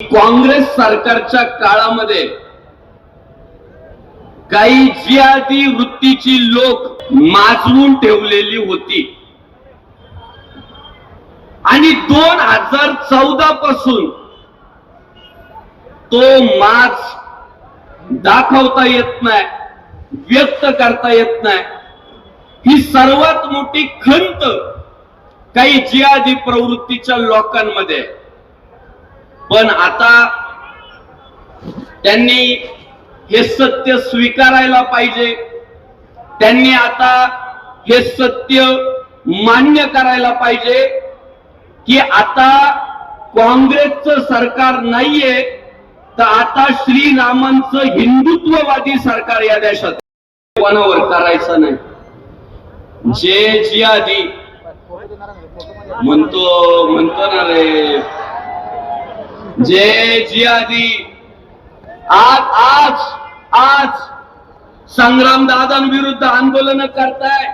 काँग्रेस सरकारच्या काळामध्ये काही जियादी वृत्तीची लोक माजवून ठेवलेली होती आणि दोन हजार चौदा पासून तो माज दाखवता येत नाही व्यक्त करता येत नाही ही सर्वात मोठी खंत काही जियादी प्रवृत्तीच्या लोकांमध्ये आहे. पण आता त्यांनी हे सत्य स्वीकारायला पाहिजे. त्यांनी आता हे सत्य मान्य करायला पाहिजे की आता काँग्रेसचं सरकार नाहीये तर आता श्रीरामांचं हिंदुत्ववादी सरकार या देशात कोणावर करायचं नाही. जे जी आधी म्हणतो म्हणतो ना रे जे जिहादी आज आज आज संग्राम दादांविरुद्ध आंदोलन करताय.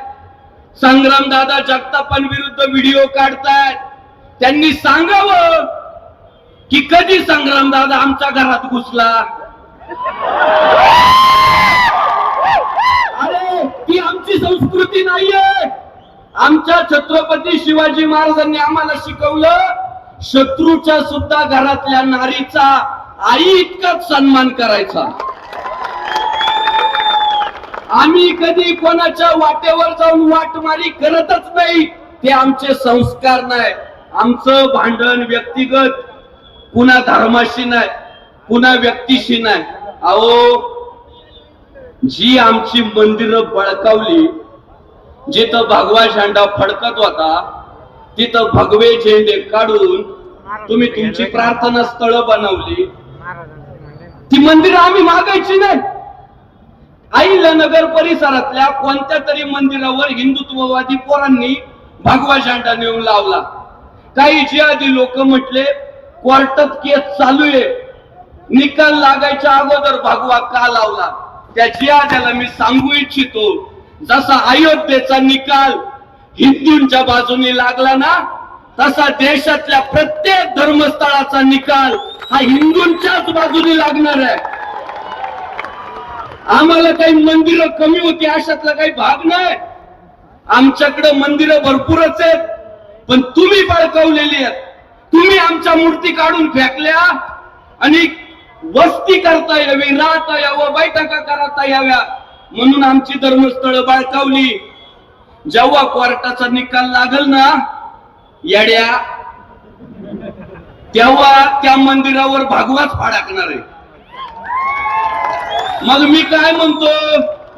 संग्रामदादा जगतापांविरुद्ध व्हिडिओ काढतायत त्यांनी सांगावं की कधी संग्राम दादा आमच्या घरात घुसला? अरे ती आमची संस्कृती नाहीये. आमच्या छत्रपती शिवाजी महाराजांनी आम्हाला शिकवलं शत्रूच्या सुद्धा घरातल्या नारीचा आई इतकाच सन्मान करायचा. आम्ही कधी कोणाच्या वाटेवर जाऊन वाटमारी करतच नाही ते आमचे संस्कार नाही. आमचं भांडण व्यक्तिगत पुन्हा धर्माशी नाही पुन्हा व्यक्तीशी नाही. अहो जी आमची मंदिरं बळकावली जिथं भगवा झेंडा फडकत होता तिथं भगवे झेंडे काढून तुम्ही तुमची प्रार्थना स्थळ बनवली. ती मंदिरं आम्ही मागायची नाही. आईला नगर परिसरातल्या कोणत्या तरी मंदिरावर हिंदुत्ववादी पोरांनी भगवा झेंडा नेऊन लावला. काही जिहादी लोक म्हटले कोर्टात केस चालू आहे. निकाल लागायच्या अगोदर भगवा का लावला? त्या जिहाद्याला मी सांगू इच्छितो जसा अयोध्येचा निकाल हिंदूंच्या बाजूने लागला ना तसा देशातल्या प्रत्येक धर्मस्थळाचा निकाल हा हिंदूंच्याच बाजूने लागणार आहे. आम्हाला काही मंदिरं कमी होती अशातला काही भाग नाही. आमच्याकडे मंदिरं भरपूरच आहेत पण तुम्ही बळकावलेली आहेत. तुम्ही आमच्या मूर्ती काढून फेकल्या आणि वस्ती करता यावी राहता यावं बैठका करता याव्या म्हणून आमची धर्मस्थळ बाळकावली. जेव्हा कोर्टाचा निकाल लागल ना येड्या तेव्हा त्या मंदिरावर भागवाच फाडाकणार आहे. मग मी काय म्हणतो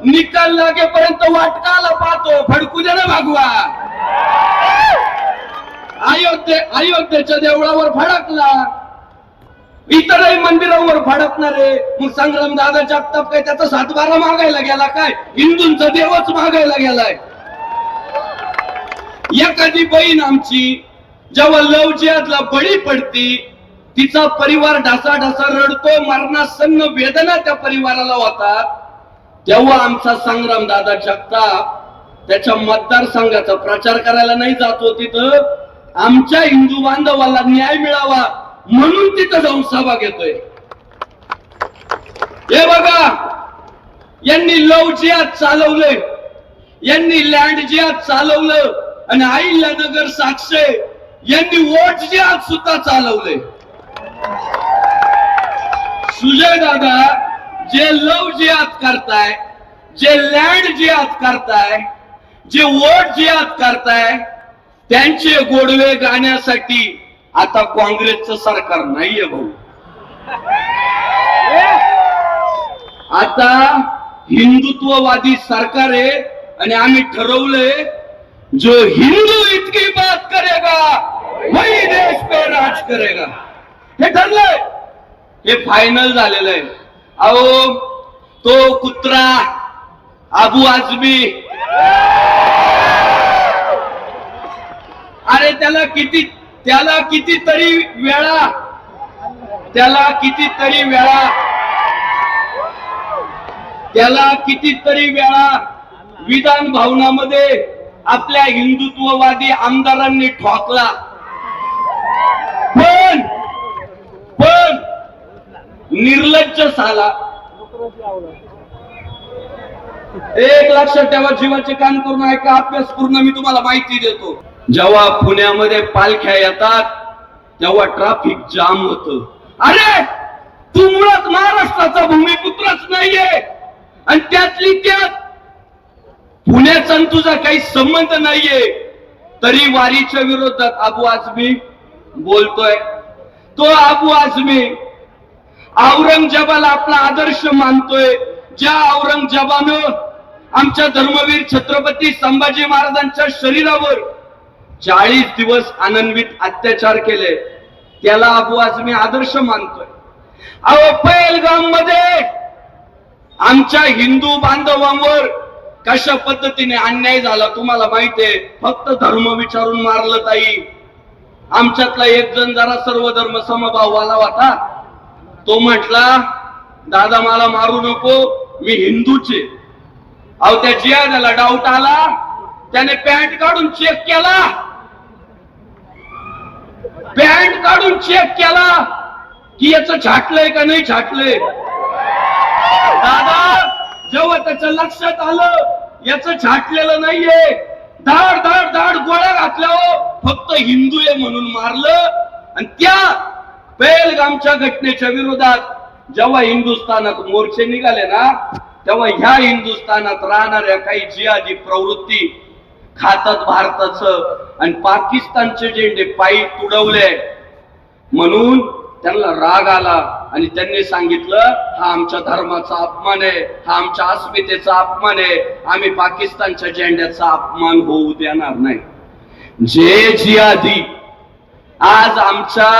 निकाल लागेपर्यंत वाटकाला पाहतो फडकू दे ना भागवा. अयोध्ये अयोध्येच्या देवळावर फडकला. इतरही मंदिरावर फडकणार आहे. मग संग्राम दादा जगताप काय त्याचा सातबारा मागायला गेला काय? हिंदूंचा देवच मागायला गेलाय. एखादी बहीण आमची जेव्हा लव जिहादला बळी पडती तिचा परिवार ढासा ढासा रडतो मरणासन्न वेदना त्या परिवाराला होतात तेव्हा आमचा संग्राम दादा जगताप त्याच्या मतदारसंघाचा प्रचार करायला नाही जातो तिथं आमच्या हिंदू बांधवाला न्याय मिळावा म्हणून तिथं जाऊन सभा घेतोय. हे बघा यांनी लव जिहाद चालवलंय. यांनी लँड जिहाद चालवलं. आणि आईला नगर साक्षे यांनी वोट जे आज सुद्धा चालवले. सुजय दादा जे लव जिहाद करताय जे लँड जिहाद करताय जे वोट जिहाद करताय त्यांचे गोडवे गाण्यासाठी आता काँग्रेसचं सरकार नाहीये भाऊ. आता हिंदुत्ववादी सरकार आहे आणि आम्ही ठरवलंय जो हिंदू इतकी बात करेगा वही देश पे राज करेगा। हे ठरलंय हे फायनल झालेलं आहे. अहो तो कुत्रा अबू आजमी. अरे त्याला किती त्याला कितीतरी वेळा त्याला कितीतरी वेळा त्याला कितीतरी वेळा विधान भवनामध्ये आपल्या हिंदुत्ववादी आमदारांनी ठोकला. पण पण निर्लज्ज झाला. एक लक्षात ठेवा जीवाचे काम करून ऐका अभ्यास पूर्ण मी तुम्हाला माहिती देतो. जेव्हा पुण्यामध्ये पालख्या येतात तेव्हा ट्रॅफिक जाम होत. अरे तू मुळात महाराष्ट्राचा भूमिपुत्रच नाहीये. आणि त्यातली त्यात पुण्याचा आणि तुझा काही संबंध नाहीये तरी वारीच्या विरोधात अबू आझमी बोलतोय. तो अबू आझमी औरंगजेबाला आपला आदर्श मानतोय. ज्या औरंगजेबानं आमच्या धर्मवीर छत्रपती संभाजी महाराजांच्या शरीरावर चाळीस दिवस आनंदवित अत्याचार केले त्याला अबू आझमी आदर्श मानतोय. अहो पैलगाममध्ये आमच्या हिंदू बांधवांवर कशा पद्धतीने अन्याय झाला तुम्हाला माहितीये फक्त धर्म विचारून मारलं ताई. आमच्यातला एक जण जरा सर्व धर्म समभाववाला होता. तो म्हटला दादा मला मारू नको मी हिंदूचे. अहो त्या जियादाला डाऊट आला. त्याने पॅन्ट काढून चेक केला. पॅन्ट काढून चेक केला. की याचं छाटलंय का नाही छाटलंय दादा जेव्हा त्याच्या लक्षात आलं याच छाटलेलं नाहीये. धाड धाड धाड गोळ्या घातल्या फक्त हिंदू आहे म्हणून मारलं. आणि त्या बेलगामच्या घटनेच्या विरोधात जेव्हा हिंदुस्थानात मोर्चे निघाले ना तेव्हा ह्या हिंदुस्थानात राहणाऱ्या काही जियाजी प्रवृत्ती खातात भारताचं आणि पाकिस्तानचे झेंडे पायी तुडवले. म्हणून त्यांना राग आला. आणि त्यांनी सांगितलं हा आमच्या धर्माचा अपमान आहे हा आमच्या अस्मितेचा अपमान आहे आम्ही पाकिस्तानच्या झेंड्याचा अपमान होऊ देणार नाही. जे जियादी आज आमच्या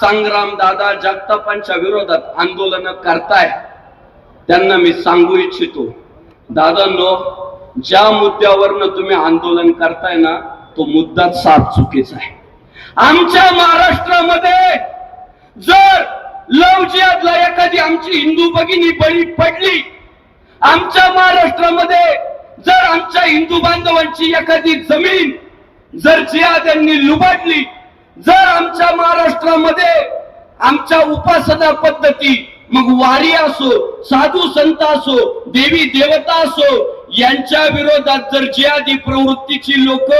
संग्राम दादा जगतापांच्या विरोधात आंदोलन करताय त्यांना मी सांगू इच्छितो दादांनो ज्या मुद्द्यावरनं तुम्ही आंदोलन करताय ना तो मुद्दा साफ चुकीचा आहे. आमच्या महाराष्ट्रामध्ये जर लव जिहादला एखादी आमची हिंदू भगिनी बळी पडली. आमच्या महाराष्ट्रामध्ये जर आमच्या हिंदू बांधवांची एखादी जमीन जर जिहाद्यांनी लुबाडली जर आमच्या महाराष्ट्रामध्ये आमच्या उपासना पद्धती मग वारी असो साधू संत असो देवी देवता असो यांच्या विरोधात जर जिहादी प्रवृत्तीची लोक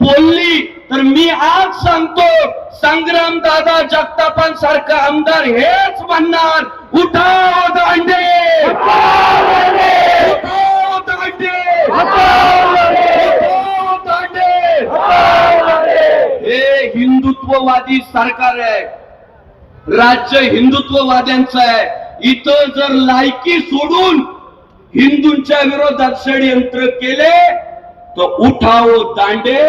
बोलली तर मी आज सांगतो संग्राम दादा जगतापांसारखा आमदार हेच म्हणणार उठाव दांडे उठाव दांडे हे हिंदुत्ववादी सरकार आहे. राज्य हिंदुत्ववाद्यांचं आहे. इथं जर लायकी सोडून हिंदूंच्या विरोधात षडयंत्र केले तर उठाव दांडे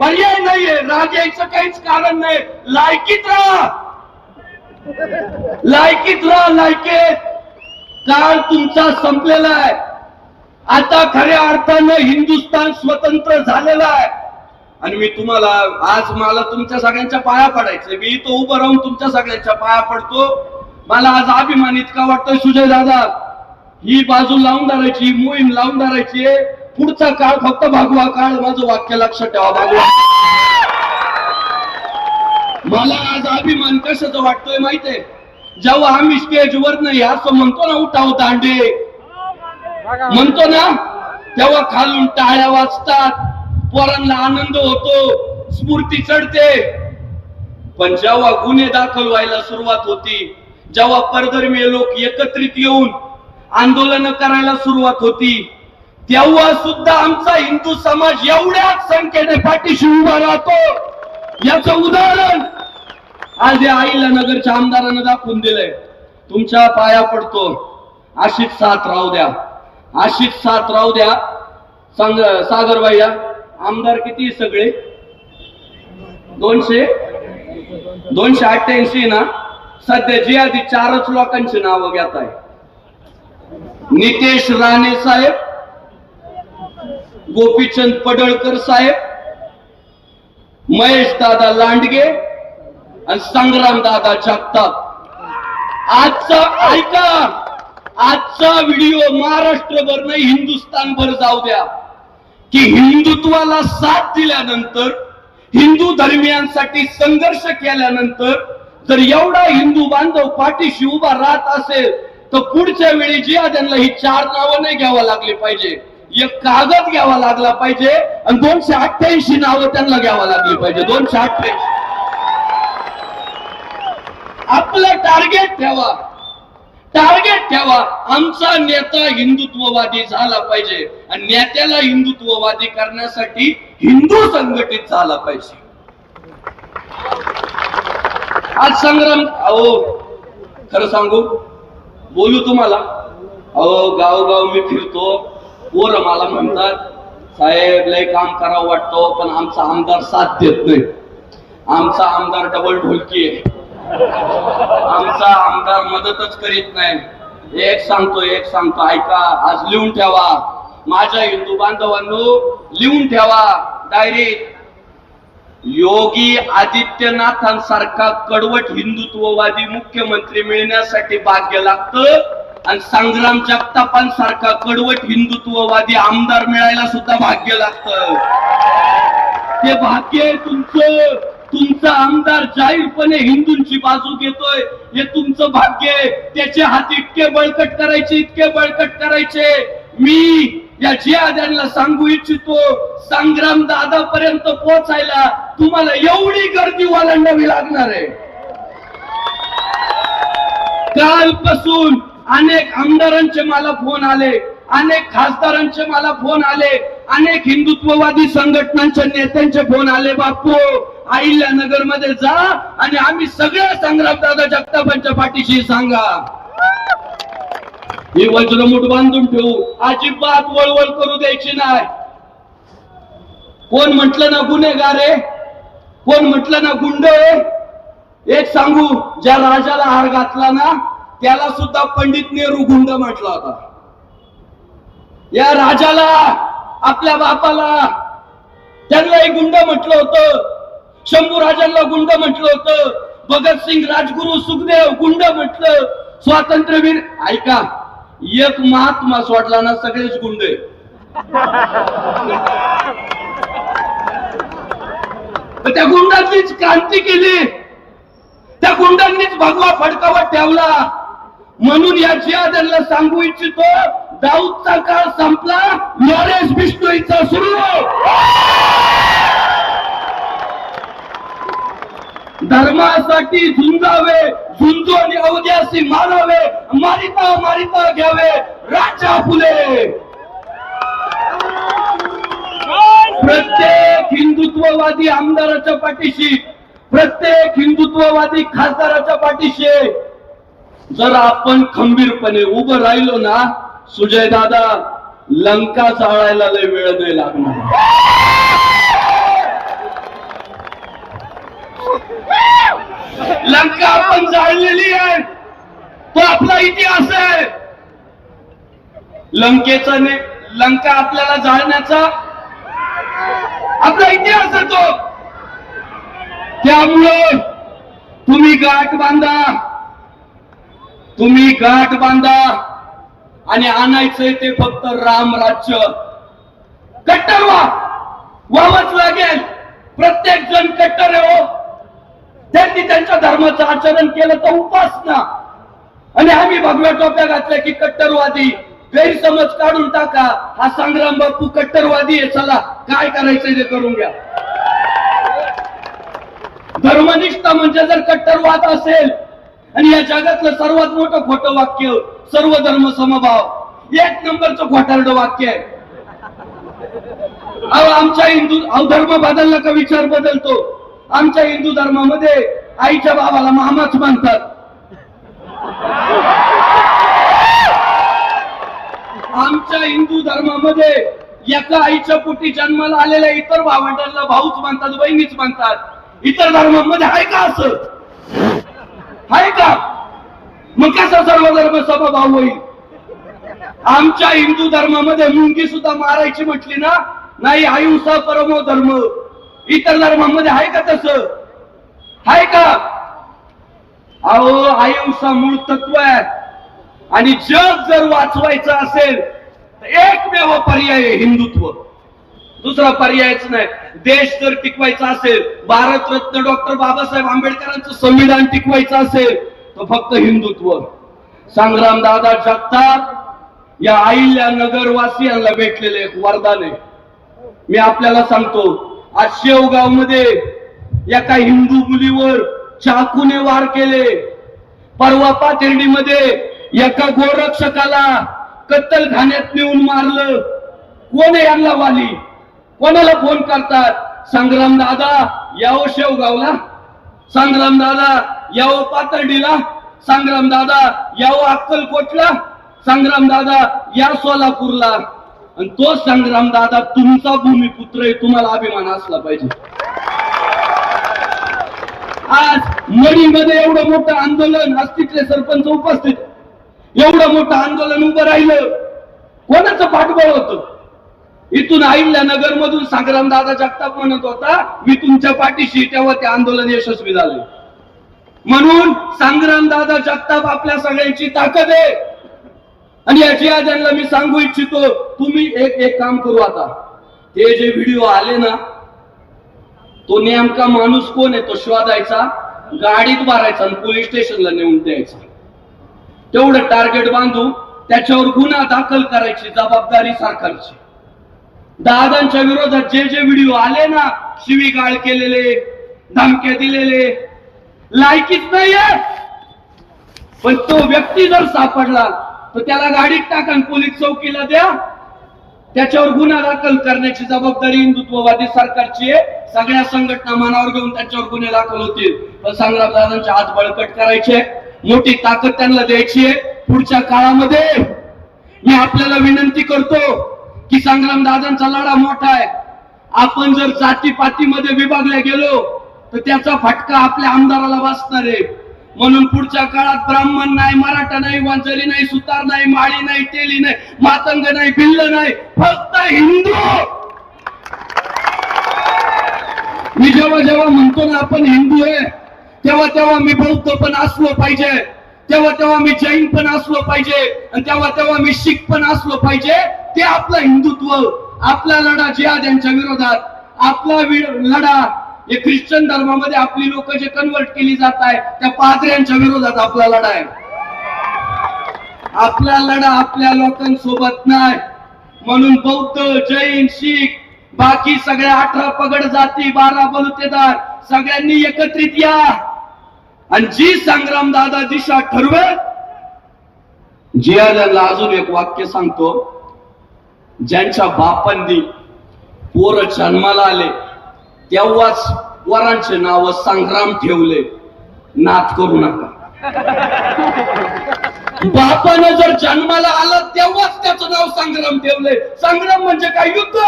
पर्याय नाहीये. राजायचं काहीच कारण नाही. लायकीत राहा. लायकीत राहा लायकीत काळ तुमचा संपलेला आहे. आता खऱ्या अर्थानं हिंदुस्थान स्वतंत्र झालेलं आहे. आणि मी तुम्हाला आज मला तुमच्या सगळ्यांच्या पाया पडायचं मी तो उभं राहून तुमच्या सगळ्यांच्या पाया पडतो. मला आज अभिमान इतका वाटतोय सुजय दादा. ही बाजू लावून धरायची मोहीम लावून धरायची आहे. पुढचा काळ फक्त भागवा काळ माझं वाक्य लक्षात ठेवा भागवा. मला आज अभिमान कशाचा वाटतोय माहितीये? जेव्हा आम्ही स्टेजवर नाही असं म्हणतो ना उठाव दांडे. म्हणतो ना तेव्हा खालून टाळ्या वाजतात. पोरांना आनंद होतो स्फूर्ती चढते. पण जेव्हा गुन्हे दाखल व्हायला सुरुवात होती जेव्हा परधर्मीय लोक एकत्रित येऊन आंदोलन करायला सुरुवात होती तेव्हा सुद्धा आमचा हिंदू समाज एवढ्याच संख्येने पाठीशी उभा राहतो. याचं उदाहरण आज या आईला नगरच्या आमदारानं दाखवून दिलंय. तुमच्या पाया पडतो. अशीच साथ राहू द्या. अशीच साथ राहू द्या. सांग सागर आमदार किती सगळे? दोनशे? दोनशे अठ्ठ्याऐंशी ना? सध्या जी आधी चारच लोकांची नावं घेत आहे नितेश राणे साहेब गोपीचंद पडळकर साहेब महेश दादा लांडगे आणि संग्राम दादा जगताप. आजचा ऐका आजचा व्हिडिओ महाराष्ट्रभर नाही हिंदुस्थानभर जाऊ द्या. की हिंदुत्वाला साथ दिल्यानंतर हिंदू धर्मियांसाठी संघर्ष केल्यानंतर जर एवढा हिंदू बांधव पाठीशी उभा राहत असेल तर पुढच्या वेळी जिया त्यांना ही चार नावं नाही घ्यावं लागली पाहिजे. एक कागद घ्यावा लागला पाहिजे आणि दोनशे अठ्ठ्याऐंशी नावं त्यांना घ्यावा लागली पाहिजे. दोनशे अठ्ठ्याऐंशी. आपलं टार्गेट ठेवा. टार्गेट ठेवा. आमचा नेता हिंदुत्ववादी झाला पाहिजे आणि नेत्याला हिंदुत्ववादी करण्यासाठी हिंदू संघटित झाला पाहिजे. आज संग्राम अहो खरं सांगू? बोलू तुम्हाला? अहो गावगाव मी फिरतो. पोरं मला म्हणतात साहेब लय काम करावं वाटतो पण आमचा आमदार साथ देत नाही. आमचा आमदार डबल ढोलकी आहे. आमचा आमदार मदतच करीत नाही. एक सांगतो एक सांगतो ऐका आज लिहून ठेवा. माझ्या हिंदू बांधवांनो लिहून ठेवा डायरेक्ट. योगी आदित्यनाथांसारखा कडवट हिंदुत्ववादी मुख्यमंत्री मिळण्यासाठी भाग्य लागतं आणि संग्राम जगतापांसारखा कडवट हिंदुत्ववादी आमदार मिळायला सुद्धा भाग्य लागतं. ते भाग्य आहे तुमचं. तुमचा आमदार जाहीरपणे हिंदूंची बाजू घेतोय. हे तुमचं भाग्य आहे. त्याचे हात इतके बळकट करायचे इतके बळकट करायचे. मी या जियाद्यांना सांगू इच्छितो संग्राम दादा पर्यंत पोहोचायला तुम्हाला एवढी गर्दी ओलांडावी लागणार आहे. कालपासून अनेक आमदारांचे मला फोन आले अनेक खासदारांचे मला फोन आले अनेक हिंदुत्ववादी संघटनांच्या नेत्यांचे फोन आले बापू अहिल्या नगरमध्ये जा आणि आम्ही सगळे संग्रामदादा जगतापांच्या पाठीशी सांगा. ही वज्रमुठ बांधून ठेवू अजिबात वळवळ करू द्यायची नाही. कोण म्हटलं ना गुन्हेगार आहे? कोण म्हटलं ना गुंड आहे? एक सांगू ज्या राजाला हार घातला ना त्याला सुद्धा पंडित नेहरू गुंड म्हटला होता. या राजाला आपल्या बापाला त्यांनाही गुंड म्हटलं होतं. शंभू राजांना गुंड म्हटलं होतं. भगतसिंग राजगुरु सुखदेव गुंड म्हटलं. स्वातंत्र्यवीर ऐका एक महात्मा सोडला ना सगळेच गुंड तर त्या गुंडांनीच क्रांती केली. त्या गुंडांनीच भगवा फडकावर ठेवला. म्हणून या जिहाद्यांना सांगू इच्छितो दाऊदचा काळ संपला लॉरेन्स बिष्णोईचा सुरू. धर्मासाठी झुंजावे झुंजो आणि अवघ्याशी मारावे मारिता मारिता घ्यावे राजा फुले. प्रत्येक हिंदुत्ववादी आमदाराच्या पाठीशी प्रत्येक हिंदुत्ववादी खासदाराच्या पाठीशी जर आपण खंबीरपणे उभं राहिलो ना सुजय दादा लंका जाळायला लय वेळ नाही लागणार. लंका आपण जाळलेली आहे. तो आपला इतिहास आहे. लंकेचा ने लंका आपल्याला जाळण्याचा आपला इतिहास आहे तो. त्यामुळं तुम्ही गाठ बांधा. तुम्ही गाठ बांधा आणि आणायचंय ते फक्त राम राज्य. कट्टर व्हावंच लागेल. प्रत्येक जण कट्टर आहे हो. त्यांनी त्यांच्या धर्माचं आचरण केलं तर उपासना. आणि आम्ही भगव्या टोप्या घातल्या की कट्टरवादी गैरसमज काढून टाका. हा संग्राम बापू कट्टरवादी आहे. चला काय करायचं ते करून घ्या. धर्मनिष्ठा म्हणजे जर कट्टरवाद असेल आणि या जगातलं सर्वात मोठं खोटं वाक्य सर्व धर्म समभाव. एक नंबरचं खोटारड वाक्य आहे. अहो आमच्या हिंदू अहो धर्म बदलला का विचार बदलतो? आमच्या हिंदू धर्मामध्ये आईच्या बाबाला मामाच मानतात. आमच्या हिंदू धर्मामध्ये एका आईच्या पोटी जन्माला आलेल्या इतर भावंडांना भाऊच मानतात बहिणीच मानतात. इतर धर्मामध्ये आहे का असं? आहे का? मग कसा सर्व धर्म समभाव होईल? आमच्या हिंदू धर्मामध्ये मुंगी सुद्धा मारायची म्हटली ना नाही अहिंसा परमो धर्म. इतर धर्मामध्ये आहे का तस? आहे का? अहो अहिंसा मूळ तत्व आहे. आणि जग जर वाचवायचं असेल तर एकमेव पर्याय हिंदुत्व. दुसरा पर्यायच नाही. देश जर टिकवायचा असेल भारतरत्न डॉक्टर बाबासाहेब आंबेडकरांचं संविधान टिकवायचं असेल तर फक्त हिंदुत्व. संग्राम दादा जगताप या आईल्या नगरवासियांना भेटलेले एक वरदान आहे. मी आपल्याला सांगतो आज शेवगावमध्ये एका हिंदू मुलीवर चाकूने वार केले. परवा पाथर्डीमध्ये एका गोरक्षकाला कत्तलखान्यात नेऊन मारलं. कोण यांना वाली? कोणाला फोन करतात? संग्राम दादा याओ शेवगावला. संग्राम दादा याओ पाथर्डीला. संग्राम दादा याओ अक्कलकोटला. संग्राम दादा या सोलापूरला. आणि तो संग्राम दादा तुमचा भूमिपुत्र आहे तुम्हाला अभिमान असला पाहिजे. आज मणीमध्ये एवढं मोठं आंदोलन आज तिथले सरपंच उपस्थित. एवढं मोठं आंदोलन उभं राहिलं. कोणाचं पाठबळ होतं? इथून आईल्या नगर मधून संग्राम दादा जगताप म्हणत होता मी तुमच्या पाठीशी तेव्हा ते आंदोलन यशस्वी झाले. म्हणून संग्राम दादा जगताप आपल्या सगळ्यांची ताकद आहे. आणि याची आजांना मी सांगू इच्छितो तुम्ही एक एक काम करू आता. ते जे व्हिडिओ आले ना तो नेमका माणूस कोण आहे? तो शोधायचा गाडीत मारायचा आणि पोलीस स्टेशनला नेऊन द्यायचा. तेवढं टार्गेट बांधू त्याच्यावर गुन्हा दाखल करायची जबाबदारी सरकारची. दादांच्या विरोधात जे जे व्हिडिओ आले ना शिवीगाळ केलेले धमक्या दिलेले लायकीच नाहीये. पण तो व्यक्ती जर सापडला तर त्याला गाडीत टाका पोलीस चौकीला द्या. त्याच्यावर गुन्हा दाखल करण्याची जबाबदारी हिंदुत्ववादी सरकारची आहे. सगळ्या संघटना मनावर घेऊन त्याच्यावर गुन्हे दाखल होतील. पण संग्राम दादांच्या हात बळकट करायचे. मोठी ताकद त्यांना द्यायची आहे. पुढच्या काळामध्ये मी आपल्याला विनंती करतो की संग्राम दादांचा लढा मोठा आहे. आपण जर जातीपातीमध्ये विभागल्या गेलो तर त्याचा फटका आपल्या आमदाराला बसणार आहे. म्हणून पुढच्या काळात ब्राह्मण नाही मराठा नाही वांजरी नाही सुतार नाही माळी नाही तेली नाही मातंग नाही भिल्ल नाही फक्त हिंदू! मी जेव्हा जेव्हा म्हणतो ना आपण हिंदू आहे तेव्हा तेव्हा मी बौद्ध पण असलो पाहिजे. तेव्हा तेव्हा मी जैन पण असलो पाहिजे आणि तेव्हा तेव्हा मी शीख पण असलो पाहिजे ते आपलं हिंदुत्व आपला लढा जिहाद यांच्या विरोधात आपला लढा हे ख्रिश्चन धर्मामध्ये आपली लोक जे कन्वर्ट केली जात आहे त्या पादऱ्यांच्या विरोधात आपला लढा आहे. आपला लढा आपल्या लोकांसोबत नाही. म्हणून बौद्ध जैन शीख बाकी सगळ्या अठरा पगड जाती बारा बलुतेदार सगळ्यांनी एकत्रित या. आणि जी संग्राम दादा दिशा ठरवे जियाला अजून एक वाक्य सांगतो. ज्यांच्या बापांनी पोर जन्माला आले तेव्हाच वरांचे नाव संग्राम ठेवले. नाथ करू नका. बापानं जर जन्माला आलं तेव्हाच त्याचं नाव संग्राम ठेवले. संग्राम म्हणजे काय? युद्ध.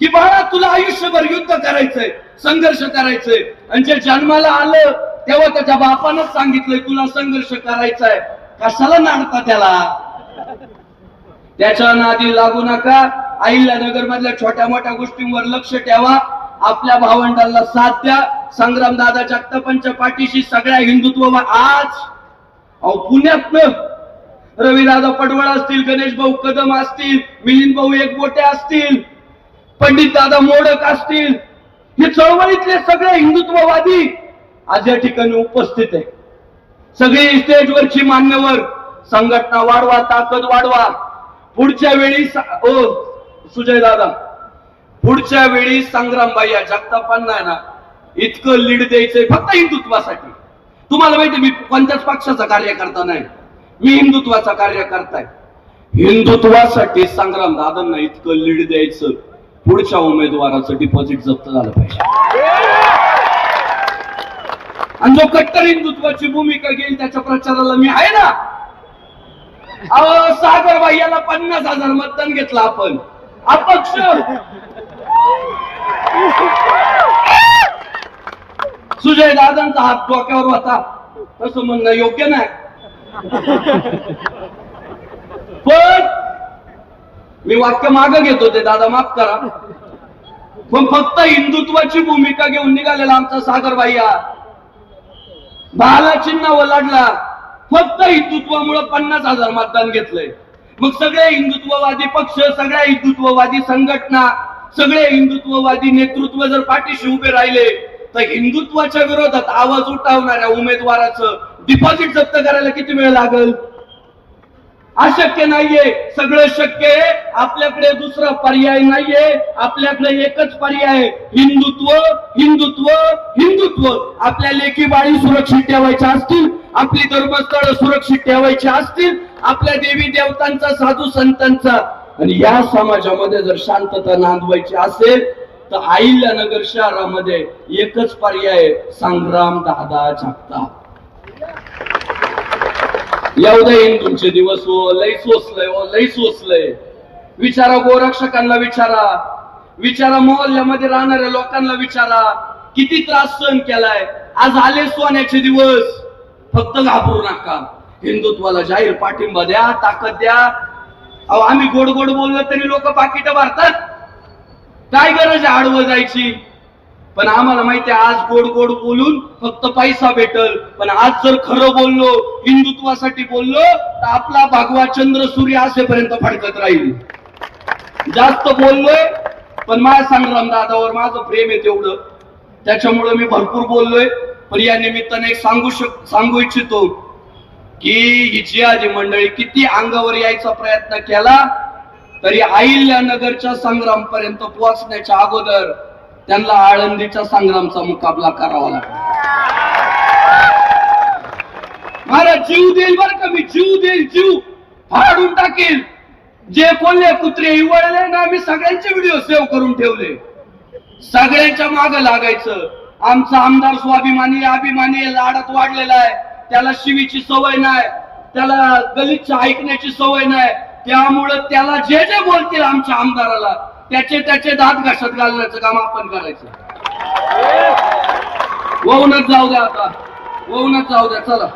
की बाळा तुला आयुष्यभर युद्ध करायचंय संघर्ष करायचंय. आणि जे जन्माला आलं तेव्हा त्याच्या बापानच सांगितलंय तुला संघर्ष करायचाय कशाला नाडता त्याला? त्याच्या नादी लागू नका. आईला नगर मधल्या छोट्या मोठ्या गोष्टींवर लक्ष ठेवा. आपल्या भावंडांना साथ द्या. संग्राम दादा जगतापांच्या पाठीशी सगळ्या हिंदुत्व आज अहो पुण्यात रविदादा पडवळ असतील गणेश भाऊ कदम असतील मिलिंद भाऊ एकबोटे असतील पंडित दादा मोडक असतील. हे चळवळीतले सगळे हिंदुत्ववादी आज या ठिकाणी उपस्थित आहे. सगळी स्टेजवरची मान्यवर संघटना वाढवा ताकद वाढवा. पुढच्या वेळी ओ सुजय दादा पुढच्या वेळी संग्रामबाई या जगतापांना ना इतकं लीड द्यायचंय फक्त हिंदुत्वासाठी. तुम्हाला माहिती मी कोणत्याच पक्षाचा कार्यकर्ता नाही. मी हिंदुत्वाचा कार्यकर्ता आहे. हिंदुत्वासाठी संग्राम दादांना इतकं लीड द्यायचं पुढच्या उमेदवाराचं डिपॉझिट जप्त झालं पाहिजे. आणि जो कट्टर हिंदुत्वाची भूमिका घेईल त्याच्या प्रचाराला मी आहे ना? सागरबाई याला पन्नास हजार मतदान घेतलं आपण. अपक्ष. सुजय दादांचा हात डोक्यावर होता. तसं म्हणणं योग्य नाही. पण मी वाक्य माग घेतो ते दादा माफ करा. पण फक्त हिंदुत्वाची भूमिका घेऊन निघालेला आमचा सागरबाई हा ओलाडला. फक्त हिंदुत्वामुळे पन्नास हजार मतदान घेतलंय. मग सगळे हिंदुत्ववादी पक्ष सगळ्या हिंदुत्ववादी संघटना सगळे हिंदुत्ववादी नेतृत्व जर पाठीशी उभे राहिले तर हिंदुत्वाच्या विरोधात आवाज उठावणाऱ्या उमेदवाराचं डिपॉझिट जप्त करायला किती वेळ लागल? अशक्य नाहीये. सगळं शक्य आहे. आपल्याकडे दुसरा पर्याय नाहीये. आपल्याकडे एकच पर्याय हिंदुत्व हिंदुत्व हिंदुत्व. आपल्या लेखी बाळी सुरक्षित ठेवायच्या असतील. आपली धर्मस्थळ सुरक्षित ठेवायची असतील. आपल्या देवी देवतांचा साधू संतांचा. आणि या समाजामध्ये जर शांतता नांदवायची असेल तर अहिल्यानगर शहरामध्ये एकच पर्याय संग्राम दादा जगताप येऊ येईन हिंदूंचे दिवस हो लई सोसलंय हो लई सोसलंय. विचारा गोरक्षकांना विचारा. विचारा मोहल्ल्यामध्ये राहणाऱ्या लोकांना विचारा. किती त्रास सहन केलाय? आज आले सोन्याचे दिवस. फक्त घाबरू नका. हिंदुत्वाला जाहीर पाठिंबा द्या ताकद द्या. अहो आम्ही गोड गोड बोललो तरी लोक पाकिट भरतात काय गरज आहे आडवं जायची? पण आम्हाला माहिती आहे आज गोड गोड बोलून फक्त पैसा भेटल. पण आज जर खरं बोललो हिंदुत्वासाठी बोललो तर आपला भगवा चंद्र सूर्य असेपर्यंत फडकत राहील. जास्त बोललोय पण माझ्या संग्राम दादावर माझं प्रेम आहे तेवढं. त्याच्यामुळे मी भरपूर बोललोय. पण या निमित्ताने एक सांगू शक सांगू इच्छितो की हिची आजी मंडळी किती अंगावर यायचा प्रयत्न केला तरी अहिल्यानगरच्या संग्राम पर्यंत पोहोचण्याच्या अगोदर त्यांना आळंदीच्या संग्रामचा मुकाबला करावा लागला. महाराज जीव देईल बर का मी जीव देईल जीव फाडून टाकेल. जे बोलले कुत्रे हिवळले ना आम्ही सगळ्यांचे व्हिडिओ सेव्ह करून ठेवले. सगळ्यांच्या माग लागायचं. आमचा आमदार स्वाभिमानी अभिमानी लाडत लाडात वाढलेला आहे. त्याला शिवीची सवय नाही. त्याला गलिच्छ ऐकण्याची सवय नाही. त्यामुळं त्याला जे जे बोलतील आमच्या आमदाराला त्याचे त्याचे दात घासत घालण्याचं काम आपण करायचं. वहूनच जाऊ द्या आता. वहूनच जाऊ द्या चला.